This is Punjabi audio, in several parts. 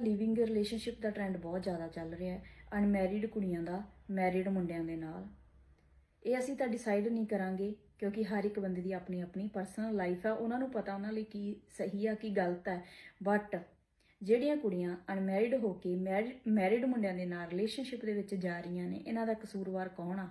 ਲਿਵਿੰਗ ਰਿਲੇਸ਼ਨਸ਼ਿਪ ਦਾ ਟ੍ਰੈਂਡ ਬਹੁਤ ਜ਼ਿਆਦਾ ਚੱਲ ਰਿਹਾ ਹੈ ਅਨਮੈਰਿਡ ਕੁੜੀਆਂ ਦਾ ਮੈਰਿਡ ਮੁੰਡਿਆਂ ਦੇ ਨਾਲ। ਇਹ ਅਸੀਂ ਤਾਂ ਡਿਸਾਈਡ ਨਹੀਂ ਕਰਾਂਗੇ, ਕਿਉਂਕਿ ਹਰ ਇੱਕ ਬੰਦੇ ਦੀ ਆਪਣੀ ਆਪਣੀ ਪਰਸਨਲ ਲਾਈਫ ਹੈ, ਉਹਨਾਂ ਨੂੰ ਪਤਾ ਉਹਨਾਂ ਲਈ ਕੀ ਸਹੀ ਆ, ਕੀ ਗਲਤ ਹੈ। ਬਟ ਜਿਹੜੀਆਂ ਕੁੜੀਆਂ ਅਨਮੈਰਿਡ ਹੋ ਕੇ ਮੈਰਿਡ ਮੁੰਡਿਆਂ ਦੇ ਨਾਲ ਰਿਲੇਸ਼ਨਸ਼ਿਪ ਦੇ ਵਿੱਚ ਜਾ ਰਹੀਆਂ ਨੇ, ਇਹਨਾਂ ਦਾ ਕਸੂਰਵਾਰ ਕੌਣ ਆ?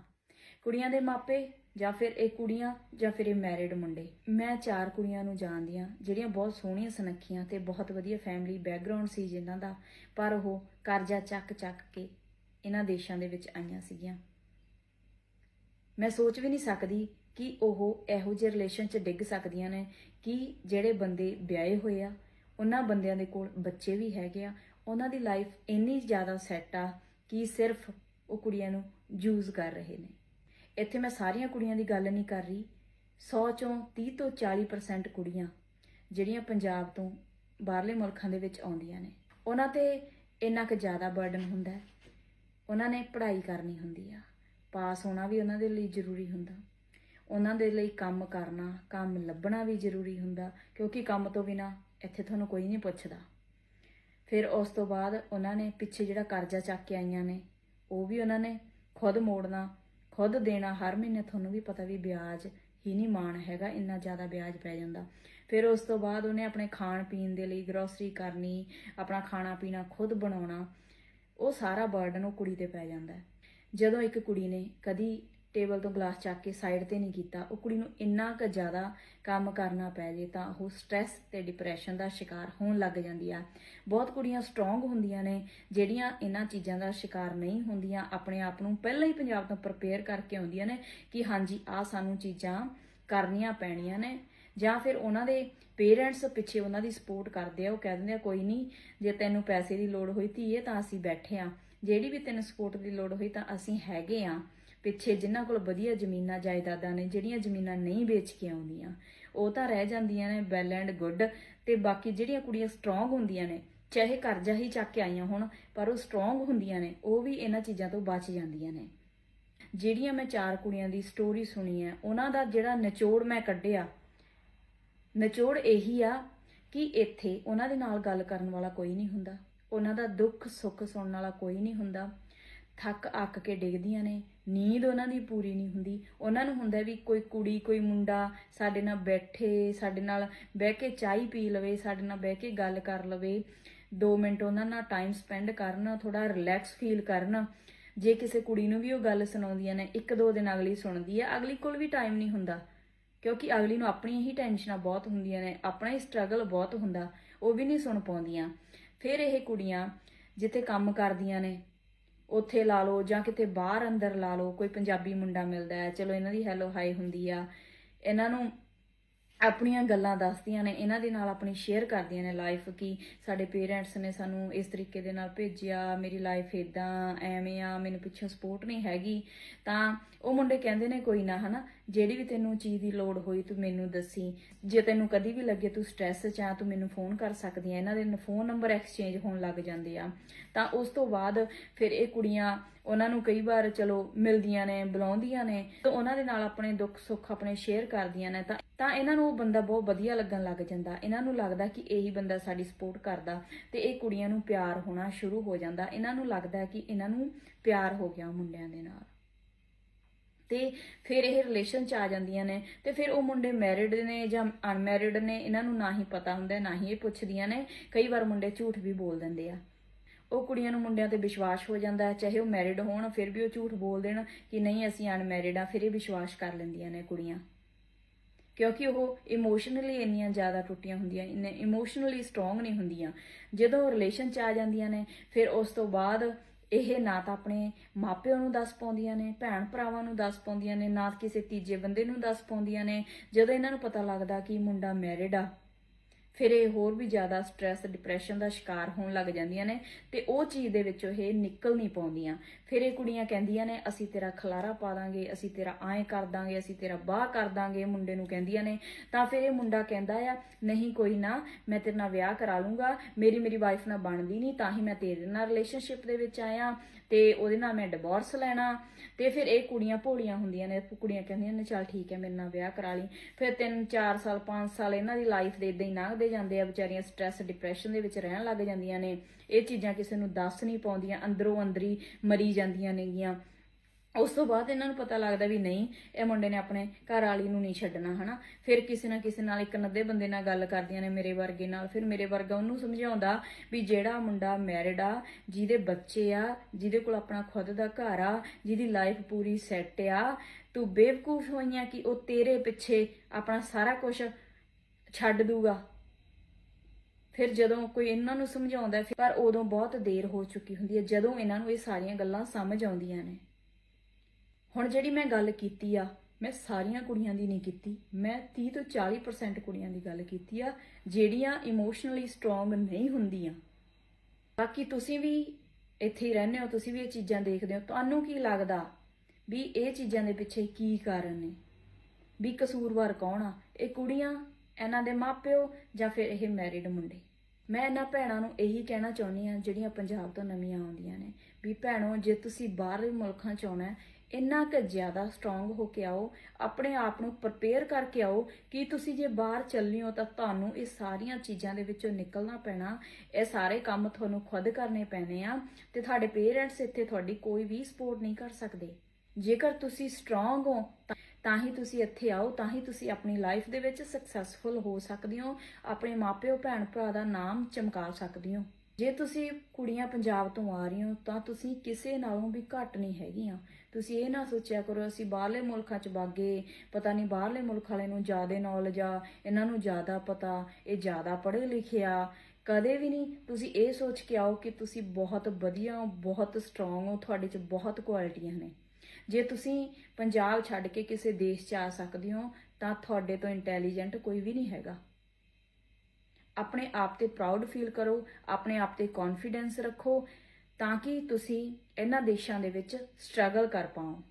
ਕੁੜੀਆਂ ਦੇ ਮਾਪੇ ਜਾਂ ਫਿਰ ਇਹ ਕੁੜੀਆਂ ਜਾਂ ਫਿਰ ਇਹ ਮੈਰਿਡ ਮੁੰਡੇ। ਮੈਂ ਚਾਰ ਕੁੜੀਆਂ ਨੂੰ ਜਾਣਦੀ ਹਾਂ, ਜਿਹੜੀਆਂ ਬਹੁਤ ਸੋਹਣੀਆਂ ਸੁਨੱਖੀਆਂ ਤੇ ਬਹੁਤ ਵਧੀਆ ਫੈਮਿਲੀ ਬੈਕਗ੍ਰਾਉਂਡ ਸੀ ਜਿਨ੍ਹਾਂ ਦਾ, ਪਰ ਉਹ ਕਰਜ਼ਾ ਚੱਕ ਚੱਕ ਕੇ ਇਹਨਾਂ ਦੇਸ਼ਾਂ ਦੇ ਵਿੱਚ ਆਈਆਂ ਸੀਗੀਆਂ। ਮੈਂ ਸੋਚ ਵੀ ਨਹੀਂ ਸਕਦੀ ਕਿ ਉਹ ਇਹੋ ਜਿਹੇ ਰਿਲੇਸ਼ਨ 'ਚ ਡਿੱਗ ਸਕਦੀਆਂ ਨੇ ਕਿ ਜਿਹੜੇ ਬੰਦੇ ਵਿਆਹੇ ਹੋਏ ਆ, ਉਹਨਾਂ ਬੰਦਿਆਂ ਦੇ ਕੋਲ ਬੱਚੇ ਵੀ ਹੈਗੇ ਆ, ਉਹਨਾਂ ਦੀ ਲਾਈਫ ਇੰਨੀ ਜ਼ਿਆਦਾ ਸੈੱਟ ਆ ਕਿ ਸਿਰਫ ਉਹ ਕੁੜੀਆਂ ਨੂੰ ਯੂਜ਼ ਕਰ ਰਹੇ ਨੇ। ਇੱਥੇ ਮੈਂ ਸਾਰੀਆਂ ਕੁੜੀਆਂ ਦੀ ਗੱਲ ਨਹੀਂ ਕਰ ਰਹੀ। 100 ਚੋਂ 30 ਤੋਂ 40% ਕੁੜੀਆਂ ਜਿਹੜੀਆਂ ਪੰਜਾਬ ਤੋਂ ਬਾਹਰਲੇ ਮੁਲਕਾਂ ਦੇ ਵਿੱਚ ਆਉਂਦੀਆਂ ਨੇ। ਉਹਨਾਂ ਤੇ ਇੰਨਾ ਕੁ ਜ਼ਿਆਦਾ ਬਰਡਨ ਹੁੰਦਾ ਹੈ। ਉਹਨਾਂ ਨੇ ਪੜ੍ਹਾਈ ਕਰਨੀ ਹੁੰਦੀ ਆ। ਪਾਸ ਹੋਣਾ ਵੀ ਉਹਨਾਂ ਦੇ ਲਈ ਜ਼ਰੂਰੀ ਹੁੰਦਾ। ਉਹਨਾਂ ਦੇ ਲਈ ਕੰਮ ਕਰਨਾ, ਕੰਮ ਲੱਭਣਾ ਵੀ ਜ਼ਰੂਰੀ ਹੁੰਦਾ, ਕਿਉਂਕਿ ਕੰਮ ਤੋਂ ਬਿਨਾ ਇੱਥੇ ਤੁਹਾਨੂੰ ਕੋਈ ਨਹੀਂ ਪੁੱਛਦਾ। ਫਿਰ ਉਸ ਤੋਂ ਬਾਅਦ ਉਹਨਾਂ ਨੇ ਪਿੱਛੇ ਜਿਹੜਾ ਕਰਜ਼ਾ ਚੱਕ ਕੇ ਆਈਆਂ ਨੇ, ਉਹ ਵੀ ਉਹਨਾਂ ਨੇ ਖੁਦ ਮੋੜਨਾ ਖੁਦ ਦੇਣਾ ਹਰ ਮਹੀਨੇ ਤੁਹਾਨੂੰ ਵੀ ਪਤਾ ਵੀ ਵਿਆਜ ਹੀ ਨਹੀਂ ਮਾਣ ਹੈਗਾ, ਇੰਨਾ ਜ਼ਿਆਦਾ ਵਿਆਜ ਪੈ ਜਾਂਦਾ। ਫਿਰ ਉਸ ਤੋਂ ਬਾਅਦ ਉਹਨੇ ਆਪਣੇ ਖਾਣ ਪੀਣ ਦੇ ਲਈ ਗਰੋਸਰੀ ਕਰਨੀ, ਆਪਣਾ ਖਾਣਾ ਪੀਣਾ ਖੁਦ ਬਣਾਉਣਾ, ਉਹ ਸਾਰਾ ਬਰਡਨ ਉਹ ਕੁੜੀ ਤੇ ਪੈ ਜਾਂਦਾ। ਜਦੋਂ ਇੱਕ ਕੁੜੀ ਨੇ ਕਦੀ ਟੇਬਲ ਤੋਂ ਗਲਾਸ ਚੱਕ ਕੇ ਸਾਈਡ ਤੇ ਨਹੀਂ ਕੀਤਾ। ਉਹ ਕੁੜੀ ਨੂੰ ਇੰਨਾ ਕੁ ਜ਼ਿਆਦਾ ਕੰਮ ਕਰਨਾ ਪੈ ਜੇ ਤਾਂ ਉਹ ਸਟ੍ਰੈਸ ਤੇ ਡਿਪਰੈਸ਼ਨ ਦਾ ਸ਼ਿਕਾਰ ਹੋਣ ਲੱਗ ਜਾਂਦੀ ਆ। ਬਹੁਤ ਕੁੜੀਆਂ ਸਟਰੋਂਗ ਹੁੰਦੀਆਂ ਨੇ, ਜਿਹੜੀਆਂ ਇਹਨਾਂ ਚੀਜ਼ਾਂ ਦਾ ਸ਼ਿਕਾਰ ਨਹੀਂ ਹੁੰਦੀਆਂ, ਆਪਣੇ ਆਪ ਨੂੰ ਪਹਿਲਾਂ ਹੀ ਪੰਜਾਬ ਤੋਂ ਪ੍ਰਪੇਅਰ ਕਰਕੇ ਆਉਂਦੀਆਂ ਨੇ ਕਿ ਹਾਂਜੀ ਆ ਸਾਨੂੰ ਚੀਜ਼ਾਂ ਕਰਨੀਆਂ ਪੈਣੀਆਂ ਨੇ। ਜਾਂ ਫਿਰ ਉਹਨਾਂ ਦੇ ਪੇਰੈਂਟਸ ਪਿੱਛੇ ਉਹਨਾਂ ਦੀ ਸਪੋਰਟ ਕਰਦੇ ਆ, ਉਹ ਕਹਿ ਦਿੰਦੇ ਆ, ਕੋਈ ਨਹੀਂ, ਜੇ ਤੈਨੂੰ ਪੈਸੇ ਦੀ ਲੋੜ ਹੋਈ ਧੀਏ ਤਾਂ ਅਸੀਂ ਬੈਠੇ ਆ। ਜਿਹੜੀ ਵੀ ਤੈਨੂੰ ਸਪੋਰਟ ਦੀ ਲੋੜ ਹੋਈ ਤਾਂ ਅਸੀਂ ਹੈਗੇ ਆ। ਪਿੱਛੇ ਜਿਨ੍ਹਾਂ ਕੋਲ ਵਧੀਆ ਜ਼ਮੀਨਾਂ ਜਾਇਦਾਦਾਂ ਨੇ, ਜਿਹੜੀਆਂ ਜ਼ਮੀਨਾਂ ਨਹੀਂ ਵੇਚ ਕੇ ਆਉਂਦੀਆਂ, ਉਹ ਤਾਂ ਰਹਿ ਜਾਂਦੀਆਂ ਨੇ ਵੈਲ ਐਂਡ ਗੁੱਡ ਤੇ ਬਾਕੀ ਜਿਹੜੀਆਂ ਕੁੜੀਆਂ ਸਟਰੋਂਗ ਹੁੰਦੀਆਂ ਨੇ, ਚਾਹੇ ਕਰਜ਼ਾ ਹੀ ਚੱਕ ਕੇ ਆਈਆਂ ਹੋਣ, ਪਰ ਉਹ ਸਟਰੋਂਗ ਹੁੰਦੀਆਂ ਨੇ, ਉਹ ਵੀ ਇਹਨਾਂ ਚੀਜ਼ਾਂ ਤੋਂ ਬਚ ਜਾਂਦੀਆਂ ਨੇ। ਜਿਹੜੀਆਂ ਮੈਂ ਚਾਰ ਕੁੜੀਆਂ ਦੀ ਸਟੋਰੀ ਸੁਣੀ ਹੈ, ਉਹਨਾਂ ਦਾ ਜਿਹੜਾ ਨਿਚੋੜ ਮੈਂ ਕੱਢਿਆ, ਨਿਚੋੜ ਇਹੀ ਆ ਕਿ ਇੱਥੇ ਉਹਨਾਂ ਦੇ ਨਾਲ ਗੱਲ ਕਰਨ ਵਾਲਾ ਕੋਈ ਨਹੀਂ ਹੁੰਦਾ, ਉਹਨਾਂ ਦਾ ਦੁੱਖ ਸੁੱਖ ਸੁਣਨ ਵਾਲਾ ਕੋਈ ਨਹੀਂ ਹੁੰਦਾ ਥੱਕ ਅੱਕ ਕੇ ਡਿੱਗਦੀਆਂ ਨੇ, ਨੀਂਦ ਉਹਨਾਂ ਦੀ ਪੂਰੀ ਨਹੀਂ ਹੁੰਦੀ। ਉਹਨਾਂ ਨੂੰ ਹੁੰਦਾ ਵੀ ਕੋਈ ਕੁੜੀ, ਕੋਈ ਮੁੰਡਾ ਸਾਡੇ ਨਾਲ ਬੈਠੇ, ਸਾਡੇ ਨਾਲ ਬਹਿ ਕੇ ਚਾਹ ਪੀ ਲਵੇ, ਸਾਡੇ ਨਾਲ ਬਹਿ ਕੇ ਗੱਲ ਕਰ ਲਵੇ। 2 ਮਿੰਟ ਉਹਨਾਂ ਨਾਲ ਟਾਈਮ ਸਪੈਂਡ ਕਰਨ ਥੋੜਾ ਰਿਲੈਕਸ ਫੀਲ ਕਰਨ। ਜੇ ਕਿਸੇ ਕੁੜੀ ਨੂੰ ਵੀ ਉਹ ਗੱਲ ਸੁਣਾਉਂਦੀਆਂ ਨੇ, ਇੱਕ ਦੋ ਦਿਨ ਅਗਲੀ ਸੁਣਦੀ ਹੈ ਅਗਲੀ ਕੋਲ ਵੀ ਟਾਈਮ ਨਹੀਂ ਹੁੰਦਾ। ਕਿਉਂਕਿ ਅਗਲੀ ਨੂੰ ਆਪਣੀਆਂ ਹੀ ਟੈਨਸ਼ਨਾਂ ਬਹੁਤ ਹੁੰਦੀਆਂ ਨੇ, ਆਪਣਾ ਹੀ ਸਟਰਗਲ ਬਹੁਤ ਹੁੰਦਾ, ਉਹ ਵੀ ਨਹੀਂ ਸੁਣ ਪਾਉਂਦੀਆਂ। ਫਿਰ ਇਹ ਕੁੜੀਆਂ ਜਿੱਥੇ ਕੰਮ ਕਰਦੀਆਂ ਨੇ ਉੱਥੇ ਲਾ ਲਓ ਜਾਂ ਕਿਤੇ ਬਾਹਰ ਅੰਦਰ ਲਾ ਲਓ, ਕੋਈ ਪੰਜਾਬੀ ਮੁੰਡਾ ਮਿਲਦਾ ਹੈ, ਚਲੋ ਇਹਨਾਂ ਦੀ ਹੈਲੋ ਹਾਈ ਹੁੰਦੀ ਆ। ਇਹਨਾਂ ਨੂੰ ਆਪਣੀਆਂ ਗੱਲਾਂ ਦੱਸਦੀਆਂ ਨੇ, ਇਹਨਾਂ ਦੇ ਨਾਲ ਆਪਣੀ ਸ਼ੇਅਰ ਕਰਦੀਆਂ ਨੇ ਲਾਈਫ ਕੀ ਸਾਡੇ ਪੇਰੈਂਟਸ ਨੇ ਸਾਨੂੰ ਇਸ ਤਰੀਕੇ ਦੇ ਨਾਲ ਭੇਜਿਆ, ਮੇਰੀ ਲਾਈਫ ਇਦਾਂ ਐਵੇਂ ਆ, ਮੈਨੂੰ ਪਿੱਛੋਂ ਸਪੋਰਟ ਨਹੀਂ ਹੈਗੀ। ਤਾਂ ਉਹ ਮੁੰਡੇ ਕਹਿੰਦੇ ਨੇ, ਕੋਈ ਨਾ, ਹਨਾ, ਜਿਹੜੀ ਵੀ ਤੈਨੂੰ ਚੀਜ਼ ਦੀ ਲੋੜ ਹੋਈ ਤੂੰ ਮੈਨੂੰ ਦੱਸੀ। ਜੇ ਤੈਨੂੰ ਕਦੀ ਵੀ ਲੱਗੇ ਤੂੰ ਸਟ੍ਰੈਸ 'ਚ ਆ, ਤੂੰ ਮੈਨੂੰ ਫੋਨ ਕਰ ਸਕਦੀ ਆ। ਇਹਨਾਂ ਦੇ ਫੋਨ ਨੰਬਰ ਐਕਸਚੇਂਜ ਹੋਣ ਲੱਗ ਜਾਂਦੇ ਆ। ਤਾਂ ਉਸ ਤੋਂ ਬਾਅਦ ਫਿਰ ਇਹ ਕੁੜੀਆਂ ਉਹਨਾਂ ਨੂੰ ਕਈ ਵਾਰ ਚਲੋ ਮਿਲਦੀਆਂ ਨੇ, ਬੁਲਾਉਂਦੀਆਂ ਨੇ, ਤਾਂ ਉਹਨਾਂ ਦੇ ਨਾਲ ਆਪਣੇ ਦੁੱਖ ਸੁੱਖ ਆਪਣੇ ਸ਼ੇਅਰ ਕਰਦੀਆਂ ਨੇ। ਤਾਂ ਤਾਂ ਇਹਨਾਂ ਨੂੰ ਉਹ ਬੰਦਾ ਬਹੁਤ ਵਧੀਆ ਲੱਗਣ ਲੱਗ ਜਾਂਦਾ। ਇਹਨਾਂ ਨੂੰ ਲੱਗਦਾ ਕਿ ਇਹੀ ਬੰਦਾ ਸਾਡੀ ਸਪੋਰਟ ਕਰਦਾ ਤੇ ਇਹ ਕੁੜੀਆਂ ਨੂੰ ਪਿਆਰ ਹੋਣਾ ਸ਼ੁਰੂ ਹੋ ਜਾਂਦਾ। ਇਹਨਾਂ ਨੂੰ ਲੱਗਦਾ ਕਿ ਇਹਨਾਂ ਨੂੰ ਪਿਆਰ ਹੋ ਗਿਆ ਮੁੰਡਿਆਂ ਦੇ ਨਾਲ। ਤੇ ਫਿਰ ਇਹ ਰਿਲੇਸ਼ਨ ਚ ਆ ਜਾਂਦੀਆਂ ਨੇ ਤੇ ਫਿਰ ਉਹ ਮੁੰਡੇ ਮੈਰਿਡ ਨੇ ਜਾਂ ਅਨਮੈਰਿਡ ਨੇ, ਇਹਨਾਂ ਨੂੰ ਨਾ ਹੀ ਪਤਾ ਹੁੰਦਾ, ਨਾ ਹੀ ਇਹ ਪੁੱਛਦੀਆਂ ਨੇ। ਕਈ ਵਾਰ ਮੁੰਡੇ ਝੂਠ ਵੀ ਬੋਲ ਦਿੰਦੇ ਆ। ਉਹ ਕੁੜੀਆਂ ਨੂੰ ਮੁੰਡਿਆਂ ਤੇ ਵਿਸ਼ਵਾਸ ਹੋ ਜਾਂਦਾ, ਚਾਹੇ ਉਹ ਮੈਰਿਡ ਹੋਣ, ਫਿਰ ਵੀ ਉਹ ਝੂਠ ਬੋਲ ਦੇਣ ਕਿ ਨਹੀਂ ਅਸੀਂ ਅਨਮੈਰਿਡ ਆ, ਫਿਰ ਇਹ ਵਿਸ਼ਵਾਸ ਕਰ ਲੈਂਦੀਆਂ ਨੇ ਕੁੜੀਆਂ। ਕਿਉਂਕਿ ਉਹ ਇਮੋਸ਼ਨਲੀ ਇੰਨੀਆਂ ਜ਼ਿਆਦਾ ਟੁੱਟੀਆਂ ਹੁੰਦੀਆਂ, ਇੰਨੇ ਇਮੋਸ਼ਨਲੀ ਸਟਰੋਂਗ ਨਹੀਂ ਹੁੰਦੀਆਂ। ਜਦੋਂ ਰਿਲੇਸ਼ਨ ਚ ਆ ਜਾਂਦੀਆਂ ਨੇ, ਫਿਰ ਉਸ ਤੋਂ ਬਾਅਦ ਇਹ ਨਾ ਤਾਂ ਆਪਣੇ ਮਾਪਿਆਂ ਨੂੰ ਦੱਸ ਪਾਉਂਦੀਆਂ ਨੇ ਭੈਣ ਭਰਾਵਾਂ ਨੂੰ ਦੱਸ ਪਾਉਂਦੀਆਂ ਨੇ, ਨਾ ਕਿਸੇ ਤੀਜੇ ਬੰਦੇ ਨੂੰ ਦੱਸ ਪਾਉਂਦੀਆਂ ਨੇ। ਜਦੋਂ ਇਹਨਾਂ ਨੂੰ ਪਤਾ ਲੱਗਦਾ ਕਿ ਮੁੰਡਾ ਮੈਰਿਡ ਆ ਫਿਰ ਇਹ ਹੋਰ ਵੀ ਜ਼ਿਆਦਾ ਸਟ੍ਰੈਸ ਡਿਪਰੈਸ਼ਨ ਦਾ ਸ਼ਿਕਾਰ ਹੋਣ ਲੱਗ ਜਾਂਦੀਆਂ ਨੇ ਤੇ ਉਹ ਚੀਜ਼ ਦੇ ਵਿੱਚੋਂ ਇਹ ਨਿਕਲ ਨਹੀਂ ਪਾਉਂਦੀਆਂ। ਫਿਰ ਇਹ ਕੁੜੀਆਂ ਕਹਿੰਦੀਆਂ ਨੇ, ਅਸੀਂ ਤੇਰਾ ਖਲਾਰਾ ਪਾ ਦਾਂਗੇ, ਅਸੀਂ ਤੇਰਾ ਐਂ ਕਰ ਦਾਂਗੇ, ਅਸੀਂ ਤੇਰਾ ਬਾਹ ਕਰ ਦਾਂਗੇ ਮੁੰਡੇ ਨੂੰ ਕਹਿੰਦੀਆਂ ਨੇ। ਤਾਂ ਫਿਰ ਇਹ ਮੁੰਡਾ ਕਹਿੰਦਾ ਆ, ਨਹੀਂ ਕੋਈ ਨਾ, ਮੈਂ ਤੇਰੇ ਨਾਲ ਵਿਆਹ ਕਰਾ ਲੂੰਗਾ, ਮੇਰੀ ਮੇਰੀ ਵਾਈਫ ਨਾਲ ਬਣਦੀ ਨਹੀਂ, ਤਾਂ ਹੀ ਮੈਂ ਤੇਰੇ ਨਾਲ ਰਿਲੇਸ਼ਨਸ਼ਿਪ ਦੇ ਵਿੱਚ ਆਇਆ ਤੇ ਉਹਦੇ ਨਾਲ ਮੈਂ ਡਿਵੋਰਸ ਲੈਣਾ। ਤੇ ਫਿਰ ਇਹ ਕੁੜੀਆਂ ਭੋਲੀਆਂ ਹੁੰਦੀਆਂ ਨੇ, ਕੁੜੀਆਂ ਕਹਿੰਦੀਆਂ ਨੇ, ਚੱਲ ਠੀਕ ਹੈ, ਮੇਰੇ ਨਾਲ ਵਿਆਹ ਕਰਾ ਲਈ। ਫਿਰ 3 4 ਸਾਲ 5 ਸਾਲ ਇਹਨਾਂ ਦੀ ਲਾਈਫ ਦੇ ਇਦਾਂ ਹੀ ਲੰਘਦੇ ਚਲੇ ਜਾਂਦੇ ਆ ਵਿਚਾਰੀਆਂ ਸਟ੍ਰੈਸ ਡਿਪਰੈਸ਼ਨ ਦੇ ਵਿੱਚ ਰਹਿਣ ਲੱਗ ਜਾਂਦੀਆਂ ਨੇ। ਇਹ ਚੀਜ਼ਾਂ ਕਿਸੇ ਨੂੰ ਦੱਸ ਨਹੀਂ ਪਾਉਂਦੀਆਂ, ਅੰਦਰੋਂ ਅੰਦਰੀ ਮਰੀ ਜਾਂਦੀਆਂ ਨੇਗੀਆਂ। ਉਸ ਤੋਂ ਬਾਅਦ ਇਹਨਾਂ ਨੂੰ ਪਤਾ ਲੱਗਦਾ ਵੀ ਨਹੀਂ, ਇਹ ਮੁੰਡੇ ਨੇ ਆਪਣੇ ਘਰ ਵਾਲੀ ਨੂੰ ਨਹੀਂ ਛੱਡਣਾ, ਹਨਾ। ਫਿਰ ਕਿਸੇ ਨਾ ਕਿਸੇ ਨਾਲ ਇੱਕ ਨੱਦੇ ਬੰਦੇ ਨਾਲ ਗੱਲ ਕਰਦੀਆਂ ਨੇ ਮੇਰੇ ਵਰਗੇ ਨਾਲ। ਫਿਰ ਮੇਰੇ ਵਰਗਾ ਉਹਨੂੰ ਸਮਝਾਉਂਦਾ ਵੀ ਜਿਹੜਾ ਮੁੰਡਾ ਮੈਰਿਡ ਆ, ਜਿਹਦੇ ਬੱਚੇ ਆ, ਜਿਹਦੇ ਕੋਲ ਆਪਣਾ ਖੁਦ ਦਾ ਘਰ ਆ, ਜਿਹਦੀ ਲਾਈਫ ਪੂਰੀ ਸੈੱਟ ਆ, ਤੂੰ ਬੇਵਕੂਫ ਹੋਈਆਂ ਕਿ ਉਹ ਤੇਰੇ ਪਿੱਛੇ ਆਪਣਾ ਸਾਰਾ ਕੁਝ ਛੱਡ ਦੂਗਾ। ਫਿਰ ਜਦੋਂ ਕੋਈ ਇਹਨਾਂ ਨੂੰ ਸਮਝਾਉਂਦਾ ਫਿਰ- ਪਰ ਉਦੋਂ ਬਹੁਤ ਦੇਰ ਹੋ ਚੁੱਕੀ ਹੁੰਦੀ ਹੈ, ਜਦੋਂ ਇਹਨਾਂ ਨੂੰ ਇਹ ਸਾਰੀਆਂ ਗੱਲਾਂ ਸਮਝ ਆਉਂਦੀਆਂ ਨੇ। ਹੁਣ ਜਿਹੜੀ ਮੈਂ ਗੱਲ ਕੀਤੀ ਆ, ਮੈਂ ਸਾਰੀਆਂ ਕੁੜੀਆਂ ਦੀ ਨਹੀਂ ਕੀਤੀ, ਮੈਂ 30 ਤੋਂ 40% ਕੁੜੀਆਂ ਦੀ ਗੱਲ ਕੀਤੀ ਆ, ਜਿਹੜੀਆਂ ਇਮੋਸ਼ਨਲੀ ਸਟਰੋਂਗ ਨਹੀਂ ਹੁੰਦੀਆਂ। ਬਾਕੀ ਤੁਸੀਂ ਵੀ ਇੱਥੇ ਹੀ ਰਹਿੰਦੇ ਹੋ, ਤੁਸੀਂ ਵੀ ਇਹ ਚੀਜ਼ਾਂ ਦੇਖਦੇ ਹੋ, ਤੁਹਾਨੂੰ ਕੀ ਲੱਗਦਾ ਵੀ ਇਹ ਚੀਜ਼ਾਂ ਦੇ ਪਿੱਛੇ ਕੀ ਕਾਰਨ ਨੇ? ਵੀ ਕਸੂਰਵਾਰ ਕੌਣ ਆ? ਇਹ ਕੁੜੀਆਂ, ਇਹਨਾਂ ਦੇ ਮਾਪਿਓ ਜਾਂ ਫਿਰ ਇਹ ਮੈਰਿਡ ਮੁੰਡੇ? ਮੈਂ ਇਹਨਾਂ ਭੈਣਾਂ ਨੂੰ ਇਹੀ ਕਹਿਣਾ ਚਾਹੁੰਦੀ ਆ ਜਿਹੜੀਆਂ ਪੰਜਾਬ ਤੋਂ ਨਵੀਆਂ ਆਉਂਦੀਆਂ ਨੇ ਵੀ ਭੈਣੋ ਜੇ ਤੁਸੀਂ ਬਾਹਰਲੇ ਮੁਲਕਾਂ ਚ ਆਉਣਾ ਹੈ, ਇੰਨਾ ਕੁ ਜ਼ਿਆਦਾ ਸਟਰੋਂਗ ਹੋ ਕੇ ਆਓ ਆਪਣੇ ਆਪ ਨੂੰ ਪ੍ਰਪੇਅਰ ਕਰਕੇ ਆਓ ਕਿ ਤੁਸੀਂ ਜੇ ਬਾਹਰ ਚੱਲਣੀ ਹੋ ਤਾਂ ਤੁਹਾਨੂੰ ਇਹ ਸਾਰੀਆਂ ਚੀਜ਼ਾਂ ਦੇ ਵਿੱਚੋਂ ਨਿਕਲਣਾ ਪੈਣਾ ਇਹ ਸਾਰੇ ਕੰਮ ਤੁਹਾਨੂੰ ਖੁਦ ਕਰਨੇ ਪੈਣੇ ਆ ਤੇ ਤੁਹਾਡੇ ਪੇਰੈਂਟਸ ਇੱਥੇ ਤੁਹਾਡੀ ਕੋਈ ਵੀ ਸਪੋਰਟ ਨਹੀਂ ਕਰ ਸਕਦੇ। ਜੇਕਰ ਤੁਸੀਂ ਸਟਰੋਂਗ ਹੋ, ਤਾਂ- ਹੀ ਤੁਸੀਂ ਇੱਥੇ ਆਓ, ਤਾਂ ਹੀ ਤੁਸੀਂ ਆਪਣੀ ਲਾਈਫ ਦੇ ਵਿੱਚ ਸਕਸੈਸਫੁਲ ਹੋ ਸਕਦੇ ਹੋ, ਆਪਣੇ ਮਾਪਿਓ ਭੈਣ ਭਰਾ ਦਾ ਨਾਮ ਚਮਕਾ ਸਕਦੇ ਹੋ। ਜੇ ਤੁਸੀਂ ਕੁੜੀਆਂ ਪੰਜਾਬ ਤੋਂ ਆ ਰਹੀ ਹੋ, ਤਾਂ ਤੁਸੀਂ ਕਿਸੇ ਨਾਲੋਂ ਵੀ ਘੱਟ ਨਹੀਂ ਹੈਗੀਆਂ। ਤੁਸੀਂ ਇਹ ਨਾ ਸੋਚਿਆ ਕਰੋ, ਅਸੀਂ ਬਾਹਰਲੇ ਮੁਲਕਾਂ 'ਚ ਬਾਗੇ, ਪਤਾ ਨਹੀਂ ਬਾਹਰਲੇ ਮੁਲਕ ਵਾਲੇ ਨੂੰ ਜ਼ਿਆਦਾ ਨੌਲੇਜ ਆ, ਇਹਨਾਂ ਨੂੰ ਜ਼ਿਆਦਾ ਪਤਾ, ਇਹ ਜ਼ਿਆਦਾ ਪੜ੍ਹੇ ਲਿਖੇ ਆ। ਕਦੇ ਵੀ ਨਹੀਂ, ਤੁਸੀਂ ਇਹ ਸੋਚ ਕੇ ਆਓ ਕਿ ਤੁਸੀਂ ਬਹੁਤ ਵਧੀਆ ਹੋ, ਬਹੁਤ ਸਟਰੋਂਗ ਹੋ, ਤੁਹਾਡੇ 'ਚ ਬਹੁਤ ਕੁਆਲਿਟੀਆਂ ਨੇ। ਜੇ ਤੁਸੀਂ ਪੰਜਾਬ ਛੱਡ ਕੇ ਕਿਸੇ ਦੇਸ਼ 'ਚ ਆ ਸਕਦੇ ਹੋ, ਤਾਂ ਤੁਹਾਡੇ ਤੋਂ ਇੰਟੈਲੀਜੈਂਟ ਕੋਈ ਵੀ ਨਹੀਂ ਹੈਗਾ। ਆਪਣੇ ਆਪ ਤੇ ਪ੍ਰਾਊਡ ਫੀਲ ਕਰੋ, ਆਪਣੇ ਆਪ ਤੇ ਕੌਨਫੀਡੈਂਸ ਰੱਖੋ, ਤਾਂ ਕਿ ਤੁਸੀਂ ਇਹਨਾਂ ਦੇਸ਼ਾਂ ਦੇ ਵਿੱਚ ਸਟਰਗਲ ਕਰ ਪਾਓ।